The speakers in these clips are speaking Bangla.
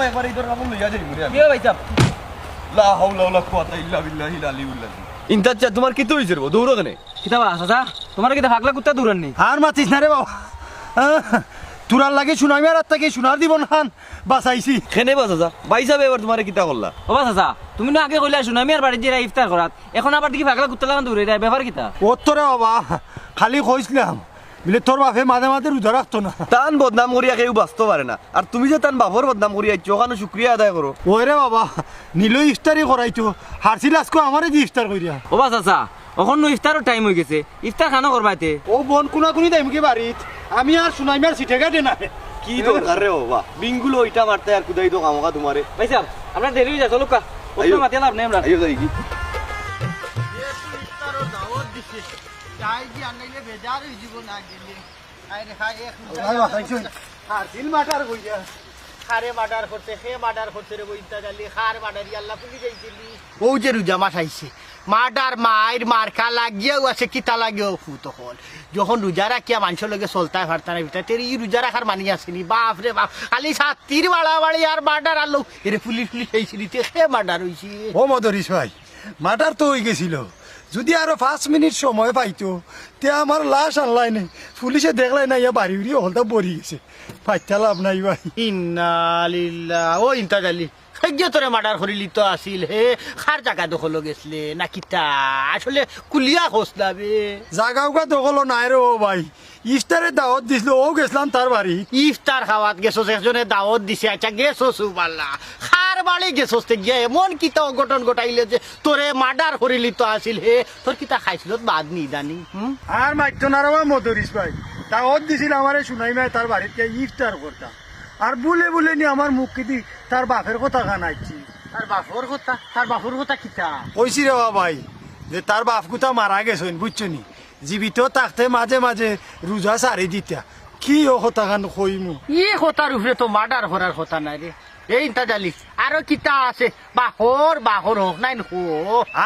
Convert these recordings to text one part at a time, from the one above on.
সময় একবার এই ধরনের লইয়া যাই ঘুরে কি ভাই সাহেব লা হাওলা ওয়ালা কুওয়াতা ইল্লা বিল্লাহিল আলিউল আযীম ইনতাচ্চা তোমার কি হইছে রে দৌড়ো কেনে কিতাবা চাচা তোমার কিতা ফাগলা কুত্তা দূরেন নি আর মাতিস না রে বাবা তোরার লাগে শুনামি আর তাকে শোনার দিব না বাঁচাইছি কেনে বাসা যা ভাই সাহেব এবার তোমারে কিতা করলা ও তুমি না আগে কইলা সুনামি আর বাড়ির যে ইফতার করাত এখন আবার দেখি ফাগলা কুত্তা লাগান দূরে যায় ব্যাপার কিতা ওর তোরে বাবা খালি কইছিলাম বলে তোর বাপে মাঝে মাঝে রোজা রাখতো না। তান বদনাম করিয়া কেউ বাঁচতে পারে না। আর তুমি যে তান বাপর বদনাম করিয়া আইছো ওখানে শুক্রিয়া আদায় করো। ওই রে বাবা নীল ইফতারি করাইতো হারছিল আজকে আমারে যে ইফতার করিয়া ও বা চাচা এখন ইফতারও টাইম হয়ে গেছে। ইফতার খানো করবাইতে ও বোন কোনা কোনি দেয় কি বাড়িত আমি আর শুনাইমি আর সিটে গাটে না কি দরকার রে বাবা? বিঙ্গুলো ওইটা মারতে আর কুদাই তো কামকা তোমারে ভাই সাহেব আপনার দেরি হয়ে যায় চলো কা। আইও। মাতি লাভ নেই আমরা আইও যাই কি। মাটার কইয়া খারে মার্ডার করছে সে মার্ডার করছে রে বইতা জালি খার মার্ডারি আল্লাহ পুলি যাইছিলি ও যে রুজা মাস আইছে মার্ডার মায়ের মার্কা লাগিয়েও আছে কিতা লাগিয়েও ফুত হল যখন রোজা রাখিয়া মানুষের লগে চলতা ফারতা না ভিতরে তেরি রোজা রাখার মানি আসেনি বাপ রে বাপ খালি সাতির বাড়া বাড়ি আর মার্ডার আলো। এরে পুলিশ পুলিশ হয়েছিলি তে সে মার্ডার হয়েছে ও মদরিস ভাই মাটার তো হয়ে গেছিল। যদি আরও পাঁচ মিনিট সময় পাইতো তে আমার লাশ আনলাই নাই। পুলিশে দেখলাই না ইয়া বাড়ি উড়িয়ে হলতা বরি গেছে। পাইতা লাভ নাই ভাই। ইন্নালিল্লাহ ও ইন্তা জালি সহ্য তোরে মার্ডার করিলি তো আসিল হে। খার জায়গা দখল গেছলে না কিতা। আসলে কুলিয়া খোসলা বে জাগাউকা দখল নাই রে ও ভাই। ইস্টারে দাওয়াত দিছিল ও গেছিলাম তার বাড়ি ইফতার খাওয়াত গেছো একজনে দাওয়াত দিছে আচ্ছা গেছো সুবাল্লা বাড়ি গেছো তে গিয়ে এমন কিতা অঘটন ঘটাইলে যে তোরে মার্ডার করিলি তো আসিল হে। তোর কিতা খাইছিল? বাদ নি জানি আর মাইতো না রে মদরিস ভাই। দাওয়াত দিছিল আমারে শুনাই মাই তার বাড়িতে ইফতার করতাম আর বলে বলে নি আমার মুখ কিদি তার বাপের কথা কানাইছি তার বাপর কথা? তার বাপর কথা কিতা কইছি রে ভাই যে তার বাপ কুতা মারা গেছেন বুঝছ নি? জীবিত থাকতে মাঝে মাঝে রোজা সারি দিতা। কি ও কথা কান কইমু? ই কথার উপরে তো মার্ডার করার কথা নাই রে। এই জালি আরও কিতা আছে? বাহর বাহর হোক নাই হো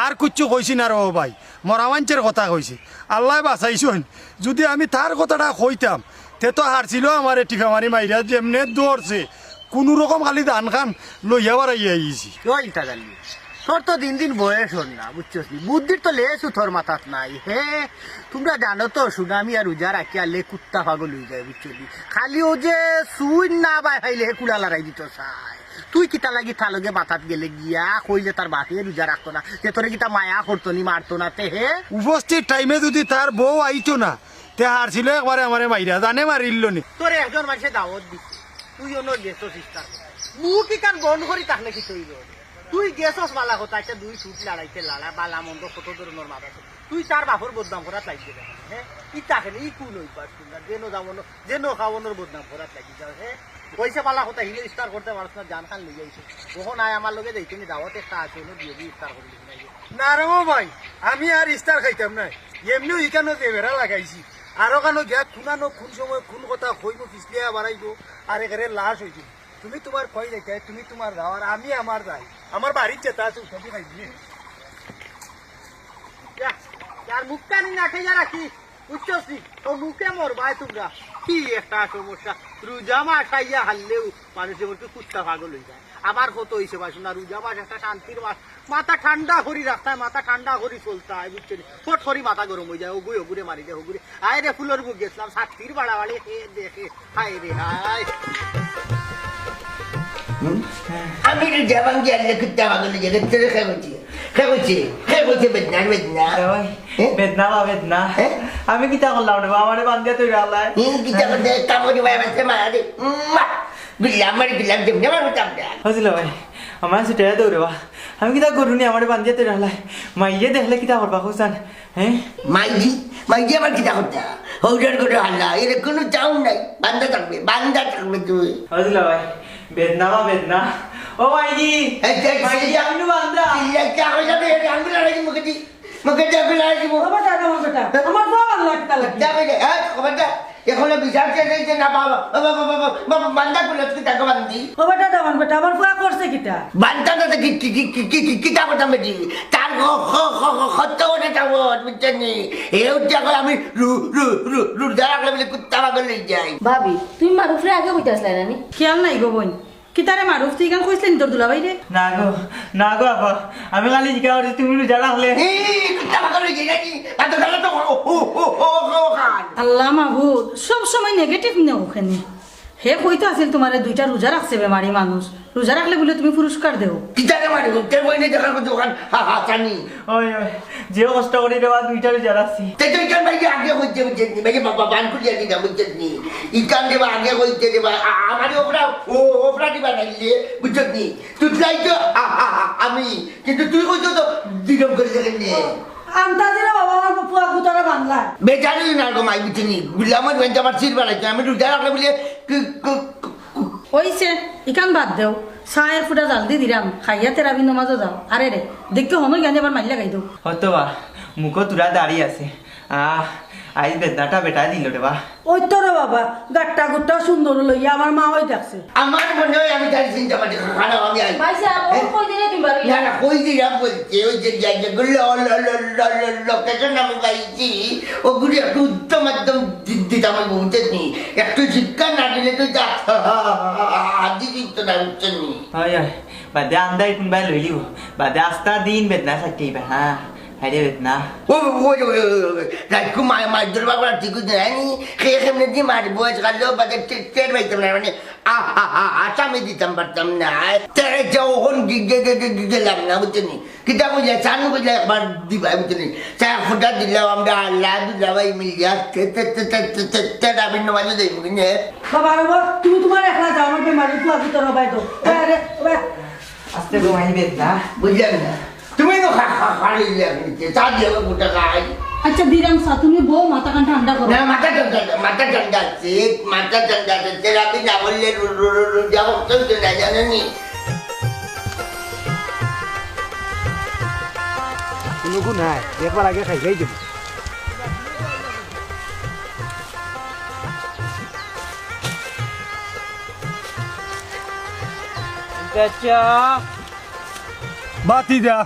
আর কুচ্ছু কইছি না রে ভাই মরামাঞ্চের কথা কইছি। আল্লাহ বাঁচাইছন যদি আমি তার কথাটা কইতাম তে তো হারছিল আমার টিকা মারি মাইরা যেমনে দৌড়ছে কোনো রকম খালি ধান খান লইয়া বাড়াইয়া আইছি ওই ইন্তা জালি তোর তো দিন দিন বয়স হল না বুঝছিস বুদ্ধির তো লেসু তোর মাথাত নাই হে? তোমরা জানো তো সুনামি আর উজা রাখিয়া লে কুত্তা পাগল হয়ে যায় বুঝছিস খালি ও যে সুই না বাই খাইলে হে কুলা লড়াই দিত চাই। তুই কিতা লাগি থালগে মাথাত গেলে গিয়া কইলে তার বাপে রোজা রাখতো না? যে তোরে কিতা মায়া করতো নি মারতো না তে হে? উপস্থিত টাইমে যদি তার বউ আইতো না তে হারছিল একবারে আমারে মাইরা জানে মারিল নি। তোর একজন মানুষের দাওয়াত দিচ্ছে তুই অন্য গেছস ইস্তার মুখ ইকান বন্ধ করি তাহলে কি তৈল তুই গেছস বালা কথা একটা দুই ছুট লড়াইতে লালা বালা মন্দ কত ধরনের মাথা তুই তার বাপর বদনাম করাত লাগি যাবে হ্যাঁ ই তাকে ই কুল হই পাস তোমরা যেন যাবনো যেন খাওয়ানোর বদনাম করাত লাগি যাও হ্যাঁ পয়সা পালা কথা হিলে ইস্তার করতে পারছ না জান খান লিয়ে আইছে কখন আয় আমার লগে যাইতে নি দাওয়াত একটা আছে ওনো দিয়ে দিয়ে ইস্তার করে না রে ও ভাই আমি আর ইস্তার খাইতাম না এমনিও ইকানো জেবেরা লাগাইছি আরও কানো গিয়া খুনানো কোন সময় কোন কথা কইব পিছলিয়া বাড়াইব আর এখানে লাশ হইছে তুমি তোমার কই যাইতে তুমি তোমার যাও আর আমি আমার যাই আমার বাড়ির চেতা আছে উঠাবি খাইছি যার মুখটা নি না খেয়ে রাখি বুঝছি ও মুখে মর ভাই তোমরা। কি একটা সমস্যা। রোজা মাস হারলেও মানুষের মধ্যে কুত্তা পাগল হয়ে যায়। আবার কত হয়েছে বাসু না রোজা একটা শান্তির মাস। মাথা ঠান্ডা করি রাখতে হয় মাথা ঠান্ডা করি চলতে হয় বুঝছেন ফট করি মাথা গরম হয়ে যায় ওগুই ওগুরে মারি দেয় ওগুরে আয় রে, ফুলের বুক গেছিলাম, শান্তির বাড়াবাড়ি। হে দেখে হায় রে, হায়। আমি তো যাবাং কুত্তা পাগল হয়ে গেছে? তোর খে বেদনার বেদনা হ্যাঁ? বেদনা? বা বেদনা? আমি কিতা করলাম রে আমারে বান্ধিয়া তুই আল্লাহ? কিতা করতে কামড়ি ভাই বাসে মারা দে বিল্লাম মারি বিল্লাম যেমনি আমার হতাম না হয়েছিল ভাই আমার ছুটে দৌড়ে বা। আমি কিতা করুনি আমারে বান্ধিয়া তুই আল্লাহ? মাইয়ে দেখলে কিতা করবা খুঁজান হ্যাঁ মাইজি মাইজি আমার কিতা করতে? হৌডার করে হাল্লা এর কোনো চাউন নাই। বান্দা থাকবে বান্দা থাকবে তুই। হয়েছিল ভাই বেদনা বা বেদনা। আমি হ্যাঁ এখনও বিচার না বাবা বাবা বান্দা তুই ও বেটা বেটা আমার ফুয়া করছে কিটা কি কি কি কি কি কথা বেটি তার বুঝছেন নি এও টাকা রু রু কুত্তা পাগল যাই ভাবি তুমি মারুফরে আগে কইতাছলা নানি খেয়াল নাই গো বোন কিতারে মারুফ তুই গান কইছিলেন তোর দুলাভাই রে না গো না গো আপা আমি খালি জিগা আর তুমি রোজা হলে এই কিতা বাকা লইছে নাকি এত গেলে তো ও ও ও ও ও খান আল্লাহ মাহবুব সব সময় নেগেটিভ নে ওখানে হে কইতো আছিল তোমারে দুইটা রোজা রাখছে বেমারি মানুষ রোজা রাখলে বলে তুমি পুরস্কার দেও। কিতারে মারি কে বইনে দেখার কথা ওখান হা হা জানি। ওই ওই যে কষ্ট করে দেওয়া দুইটা রোজা রাখছি তে তুই কেন ভাই আগে হইতে বুঝছিস নি ভাই বাবা বান কুলিয়া দিনা বুঝছিস নি? ইকান দেবা আগে হইতে দেবা আমার ওপরা ও ওপরা দিবা নাইলে বুঝছিস নি? তুই যাই তো আ, আ, আ, আমি। কিন্তু তুই কইতো তো দিরম করে দেখেন নি? আন্তা দিলে বাবা আমার পুয়া গুতারা বাংলা বেচারি না গো মাই বুঝছিস নি বুঝলে আমার বেঞ্চ আমার সিট বাড়াইছে আমি রোজা রাখলে বলে ওইছে ইকান বাদ দেও। চায়ের ফুটা জাল দি দিলাম খাইয়া তেরাবি নমাজও যাও। আরে রে দেখতে হনো জ্ঞানে আবার মাইলা গাই দেও হতো বা মুখো তুরা দাঁড়িয়ে আছে। আহ আজ বেদনাটা বেটা দিল রে বা ওই তো রে বাবা গাট্টা গুট্টা সুন্দর লইয়া আমার মা ওই দেখছে। আমার মনে হয় আমি তার চিন্তা পাচ্ছি খারাপ আমি আই। না না কই দিলাম বলছে ওই যে জায়গাগুলো লোকেশন আমি পাইছি ওগুলো একটু উত্তম একদম দিতাম আমি বুঝতে নি একটু শিক্ষা না দিলে তো যা আদি দিত না বুঝছেন নি। হয় হয় বাদে আন্দাই কোনবাই লৈ লিব বাদে আস্তা দিন বেদনা চাকি বা আসামে দিতাম পারতাম না তারা যখন গেলাম না বুঝছেন কিতা বুঝলে চান বুঝলে একবার দিবা বুঝছেন চা ফুটা দিলাম আমরা আল্লাহ দুলাভাই মিলিয়া তেরাবিন নমাজে দেব কিনে বাবা তুমি তোমার একলা যাও আমার বেমারি আস্তে ঘুমাই বেদনা বুঝলেন না তুমি তো খালি চা দিয়ে গোটা খাই আচ্ছা দিরাম সা তুমি বউ মাথা কান ঠান্ডা করো না মাথা ঠান্ডা মাথা ঠান্ডা আছে মাথা ঠান্ডা আছে তেরাপি না বললে রোজা করতে না জানেনি কোনো নাই একবার আগে খাই যাই দেবো বাতি দা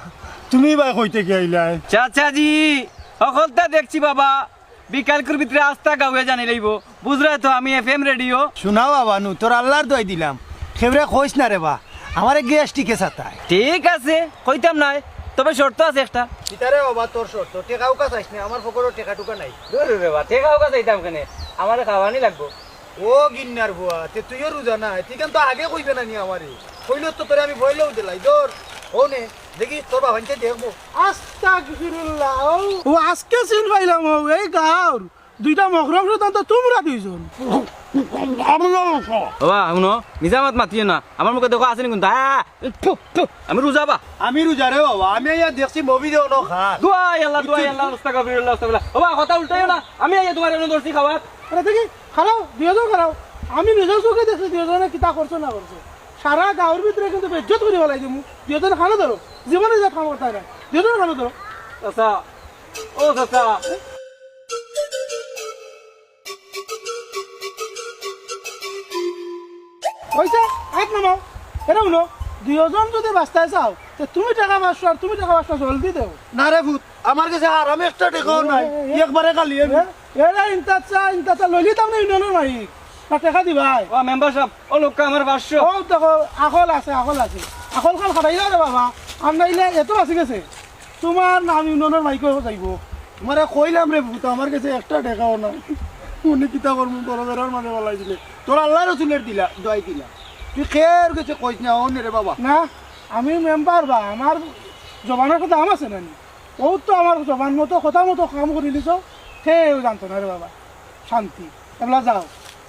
তুমি বা কইতে কি আইলাই চাচাজি সকলটা দেখছি বাবা। বিকালকুর ভিতরে আস্থা গাওয়ে জানি লইব। বুঝলে তো আমি এফ এম রেডিও শোনাও বাবা নু তোর আল্লাহর দই দিলাম। খেবরে কইস না রে বা আমারে গ্যাস টিকে সাতায় ঠিক আছে কইতাম নাই তবে শর্ত আছে একটা। সিতারে বাবা তোর শর্ত? টেকাও কাজ আইস না আমার পকেটও টেকা টুকা নাই। দূর রে বা ঠিক আছে যাইতাম কেনে? আমার খাওয়ানি লাগবো। ও গিন্নার বুয়া তে তুইও রোজা না ঠিক তো আগে কইবে না নি আমারে। কইল তো তোরে আমি বইলেও দিলাই দর ও নে দেখি তোর বাবাইতে দেখব। আস্তাগফিরুল্লাহ। ও আজকে চিন পাইলাম ও এই গাঁর দুইটা মকরম সুতান তো তোমরা দুইজন। বাবা শুনো নিজামাত মাতিয়ে না। আমার মুখে দেখো আছে নি কিন্তু আমি রোজাবা আমি রোজা রে বাবা আমি ইয়া দেখছি মুভি দেও না খা দোয়াই আল্লাহ দোয়াই আল্লাহ আস্তাগফিরুল্লাহ আস্তাগফিরুল্লাহ। বাবা কথা উল্টাইও না। আমি আইয়া তোমার এনে ধরছি খাওয়াত আরে দেখি খারাও দুইজন খারাও আমি নিজের চোখে দেখছি দুইজনে কিতা করছ না করছ সারা গাঁর ভিতরে কিন্তু বেজ্জত করে বলাই দিমু। দুইজন খানো ধরো। জীবনে যা খাম করতে না? দুইজন খানো ধরো। চাচা ও চাচা। হয়েছে হাত নামাও এটা শুনো দুইজন যদি বাস্তায় চাও তে তুমি টাকা পাঁচশো আর তুমি টাকা পাঁচশো জলদি দেও। না রে ভূত আমার কাছে আরামে একটা টেকাও নাই। একবারে আমি। এরা ইন্তার চা লইলি তার ইউনিয়নের মালিক। না টাকা দিবাই ও মেম্বার সাহেব ও লোকটা আমার পাঁচশো। ও দেখো আকল আছে আকল আছে। আকল খাটাই বাবা আর নাইলে এত বাঁচি গেছে। তোমার নাম ইউনিয়নের মাইক যাইব তোমারে কইলাম রে ভূত আমার কাছে একটা টেকাও নাই। উনি কিতা করব তোর মাঝে বলাই দিলে। তোর আল্লাহ রসুলের দিলা দোয়াই দিলা। তুই খের গেছে কইস না ও রে বাবা। না আমি মেম্বার বা। আমার জবানের কথা দাম আছে নানি ও তো আমার জবান মতো কথা মতো কাম করে দিছ। সেও জানতো না রে বাবা। শান্তি। এবেলা যাও।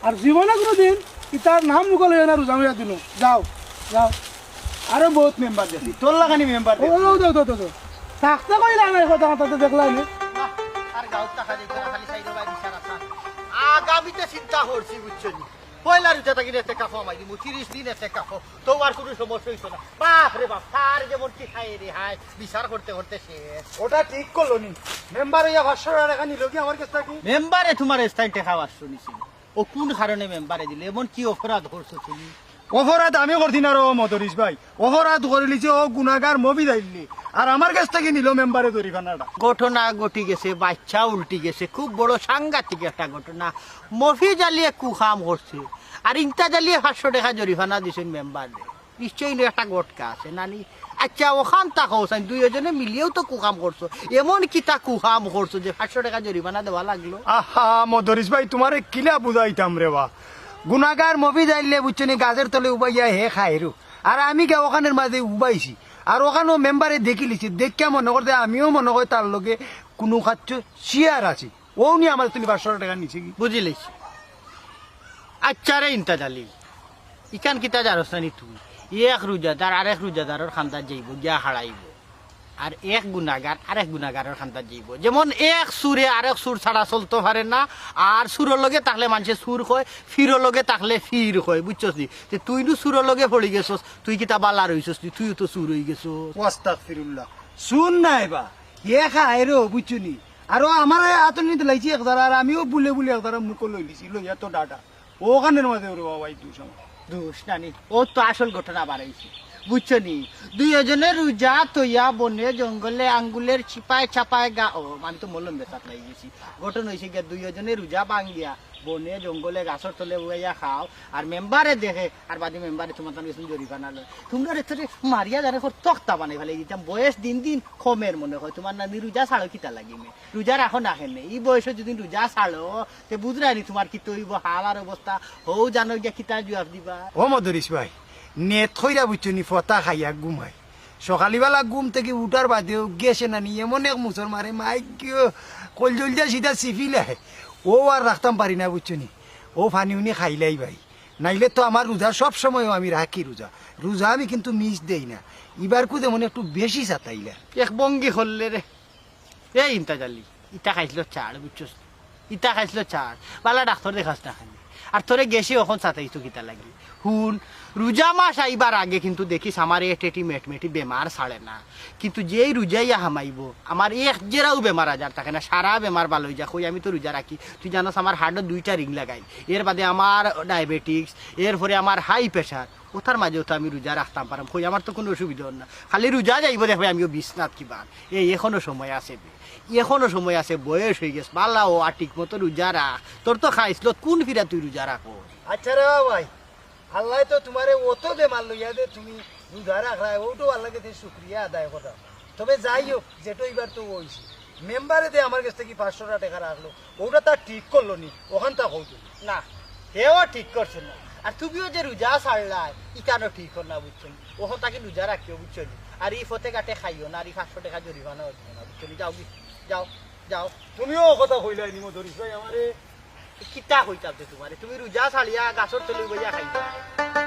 আর জীবনে কোনো দিন ইতার নাম মুখল হয়ে না রোজা হইয়া দিল যাও যাও। আরও বহুত মেম্বার দেখি। তোর লাগানি মেম্বার ও ও দাও দাও দাও থাকতে না কথা কথা দেখলাই না। আর টাকা খালি বিচার আগামীতে চিন্তা করছি বুঝছ নি? পয়লা রুজা থাকি এতে কাফো মাই দিমু তিরিশ দিন এতে কাফো। তো আর কোনো সমস্যা হইছে না। বাপ রে বাপ তার যেমন কি খাই রে হাই বিচার করতে করতে শেষ। ওটা ঠিক করল নি। মেম্বার ইয়া পাঁচশো টাকা নিল কি আমার কাছে কি মেম্বারে তোমার স্থায়ী টেকা বার শুনিছি। ও কোন কারণে মেম্বারে দিলে? এমন কি অপরাধ করছ তুমি? অপরাধ আমি করছি না রো মদরিস ভাই। অপরাধ করে লিছে ও গুনাগার মবি যাইলি আর আমার কাছ থেকে নিল মেম্বারে জরিফানাটা ঘটনা ঘটি গেছে বাচ্চা উল্টি গেছে খুব বড় সাংঘাতিক একটা ঘটনা। মফি জ্বালিয়ে কুখাম করছে। আর ইন্তা জ্বালিয়ে পাঁচশো টাকা জরিফানা দিছেন মেম্বার নিশ্চয়ই একটা গটকা আছে নানি? আচ্ছা ওখান তাক হোসেন দুইজনে মিলিয়েও তো কুকাম করছ। এমন কি তা কুকাম করছ যে পাঁচশো টাকা জরিমানা দেওয়া লাগল? আহা মদরিস ভাই তোমারে কিলা বুঝাইতাম রে বা। গুনাগার মবি যাইলে বুঝছনি গাছের তলে উবাইয়া হে খাইরু আর আমি কে ওখানের মাঝে উবাইছি। আর ওখানেও মেম্বারে দেখি লিছি। দেখিয়া মনে করতে আমিও মনে করি তার লগে কোনো খাচ্ছ শিয়ার আছি। ও নি আমার তুমি পাঁচশো টাকা নিছে কি? বুঝিলিস আচ্ছা রে ইন্তা জালি ইকান কিতা জারস নানি তুই? এক রোজাদার আরেক রোজাদারের খান্দার যাইব গিয়া হারাইব আর এক গুণাগার আরেক গুণাগারের খান্দার যাইব যেমন এক সুরে আরেক সুর ছাড়া চলতে পারে না আর সুরের লগে তাহলে মানুষে সুর কয় ফিরর লগে তাকলে ফির কয় বুঝছস নি? যে তুই নু সুরের লগে পড়ি গেছস তুই কিতা বালা রইছস নি? তুইও তো সুর হয়ে গেছস ওয়াস্তাক ফিরুল্লাহ শুন না এবার হে খাই রে বুঝছনি আর আমার আতনি লাইছি একদার আর আমিও বুলে বুলে একদার মুখ লই লিছি লইয়া তো ডাটা ওখানের মাঝে ওরে বাবা এই দুই সময় দোষ ও তো আসল ঘটনা বাড়াইছে। বুঝছ নি দুইজনে রুজা তৈয়া বনে, জঙ্গলে, আঙ্গুলের চিপায় চাপায় গা ও, আমি তো মলম বেসাত লাগিয়েছি। ঘটনা হয়েছে গিয়া দুইজনে রুজা বাঙ্গিয়া বনে, জঙ্গলে গাছর তলে উইয়া খাও। আর মেম্বারে দেখে আর বাদে মেম্বারে তোমার তার কিছু জরিফানা লয়। তোমরা রেতরে মারিয়া জানে কর তক্তা বানাই ফেলে দিতাম বয়স দিন দিন কমের মনে হয়। তোমার নানি রুজা ছাড়ো কিতা লাগিমে। রুজা রাখো না? খেনে এই বয়সে যদি রুজা ছাড়ো তে বুঝরানি তোমার কি তৈব হালার অবস্থা হও জানো গিয়া কিতা জবাব দিবা। ও মদরিস ভাই, নেট থইরা বুঝছনি ফতা খাইয়া ঘুমাই সকালবেলা ঘুম থেকে উঠার বাদেও গেছে না নি এমন এক মুসর মারে মাই কিয় কল জলজা সিধা সিফিলে ও আর রাখতাম পারি না বুঝছনি ও ফানি উনি খাইলাই ভাই। নাইলে তো আমার রোজা সব সময় আমি রাখি রোজা। রোজা আমি কিন্তু মিস দেই না। এবার কুদে মনে একটু বেশি চাতাইলা। এক বঙ্গি হললে রে। এই ইনতা জালি ইটা খাইছিল চার বুঝছস ইটা খাইছিল চার। বালা ডাক্তার দেখাস না খালি। আর তোরে গেছি ওখান চাতাইছো কিতা লাগি। হুন রোজা মাস আইবার আগে কিন্তু দেখিস আমার এ টেটি মেটমেটি বেমার ছাড়ে না। কিন্তু যেই রোজাইয়া হামাইব আমার এক জেরাও বেমার আজার থাকে না, সারা বেমার ভালো হয়ে যায় আমি তো রোজা রাখি। তুই জানোস আমার হার্টত দুইটা রিং লাগাই। এর বাদে আমার ডায়াবেটিক্স এরপরে আমার হাই প্রেশার ওটার মাঝেও তো আমি রোজা রাখতাম পারাম। কই, আমার তো কোনো অসুবিধা না। খালি রোজা যাইব দেখবে আমিও বিশ্বনাথ কিবা এই এখনও সময় আছে বে। এখনও সময় আছে, বয়স হয়ে গেছে। পাল্লা ও আর ঠিক মতো রোজা রাখ। তোর তো খাইছিল কোন ফিরা তুই রোজা রাখো আচ্ছা রে ভাই আল্লাহ তো তোমারে অত বেমার লইয়া দে তুমি রোজা রাখলা ওটো আল্লাহকে তুমি শুক্রিয়া আদায় কথা তবে যাই হোক যেটো এবার তো হয়েছে মেম্বারে দে আমার কাছ থেকে পাঁচশো টাকা রাখল ওটা তার ঠিক করল নি ওখান তা হতো না। হেও ঠিক করছে না। আর তুমিও যে রোজা ছাড়লাই ইকানো ঠিক হল না? বুঝছেন ওখান তাকে রোজা রাখিও বুঝছ? আর ই ফতে কাটে খাইও না আর এই পাঁচশো টাকা জরিমানা হচ্ছে না বুঝছ নি? যাও যাও যাও। তুমিও কথা কইলাই নিমো ধরিস আমারে। কিতা কইতাম তোমারে তুমি রোজা ছাড়িয়া গাছর তলে বইয়া খাইবা